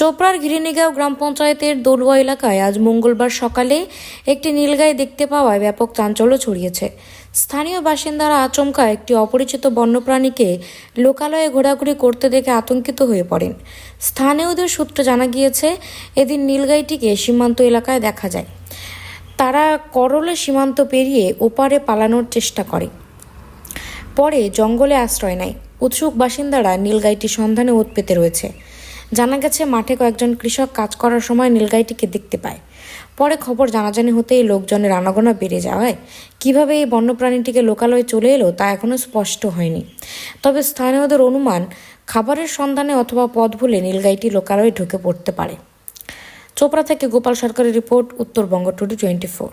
চোপড়ার ঘিরিনিগাঁও গ্রাম পঞ্চায়েতের দোলুয়া এলাকায় আজ মঙ্গলবার সকালে একটি নীলগাই দেখতে পাওয়ায় ব্যাপক চাঞ্চল্য ছড়িয়েছে। স্থানীয় বাসিন্দারা আচমকা একটি অপরিচিত বন্যপ্রাণীকে লোকালয়ে ঘোরাঘুরি করতে দেখে আতঙ্কিত হয়ে পড়েন। স্থানীয়দের সূত্রে জানা গিয়েছে, এদিন নীলগাইটিকে সীমান্ত এলাকায় দেখা যায়। তারা করলে সীমান্ত পেরিয়ে ওপারে পালানোর চেষ্টা করে। পরে জঙ্গলে আশ্রয় নেয়। উৎসুক বাসিন্দারা নীলগাইটির সন্ধানে ওত পেতে রয়েছে। জানা গেছে, মাঠে কয়েকজন কৃষক কাজ করার সময় নীলগাইটিকে দেখতে পায়। পরে খবর জানাজানি হতেই লোকজনের আনাগোনা বেড়ে যাওয়ায় কীভাবে এই বন্যপ্রাণীটিকে লোকালয়ে চলে এলো তা এখনও স্পষ্ট হয়নি। তবে স্থানীয়দের অনুমান, খাবারের সন্ধানে অথবা পথ ভুলে নীলগাইটি লোকালয়ে ঢুকে পড়তে পারে। চোপড়া থেকে গোপাল সরকারের report, Uttarbanga today twenty four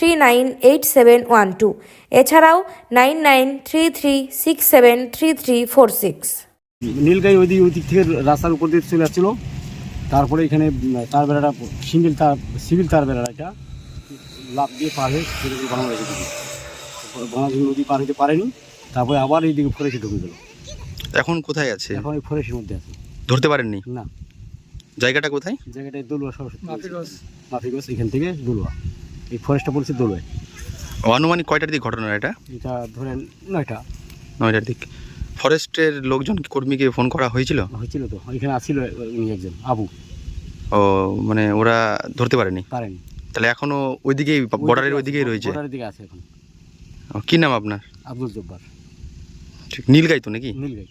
three nine eight seven one two এছাড়াও nine nine three three six seven three three four six nilgai ওই দিক ওই দিক থেকে রাস্তার উপর দিয়ে চলে যাচ্ছিল। তারপরে এখানে তার বেড়াটা সিঙ্গেল তার সিভিল তার বেড়াটা এটা লাভ দিয়ে পার হয়ে বাংলাদেশ দিকে বাংলাদেশ নদী পার হতে পারেনি। তারপরে আবার এইদিকে ফরেস্টে ঢুকে গেল। এখন কোথায় আছে? এখন এই ফরেস্টের মধ্যে আছে। ধরতে পারেননি? না। জায়গাটা কোথায়? জায়গাটায় দোলুয়া সরস্বতী। মাফিগঞ্জ এখান থেকে দোলুয়া। এই ফরেস্টটা বলছে দোলুয়ায় আনুমানিক কয়টার দিক ঘটনা এটা? এটা ধরেন নয়টা। নয়টার দিক। ফরেস্টের লোকজন কর্মীকে ফোন করা হয়েছিল? হয়েছিল তো। এখানে আসছিল উনি একজন আবু। ও মানে ওরা ধরতে পারেনি? পারেনি। তাহলে এখনও ওইদিকেই বর্ডারের ওইদিকেই রয়েছে? বর্ডারের দিকে আছে এখন। কি নাম আপনার? আব্দুল জব্বার। ঠিক নীলগাই তো নাকি? নীলগাই।